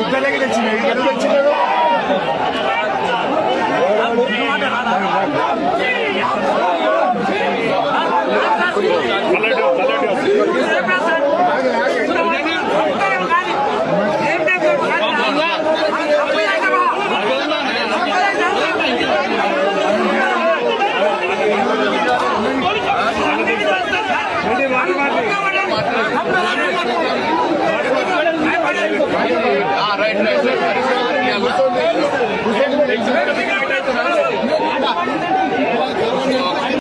Usted le quiere chile, ¿qué le chile? Right right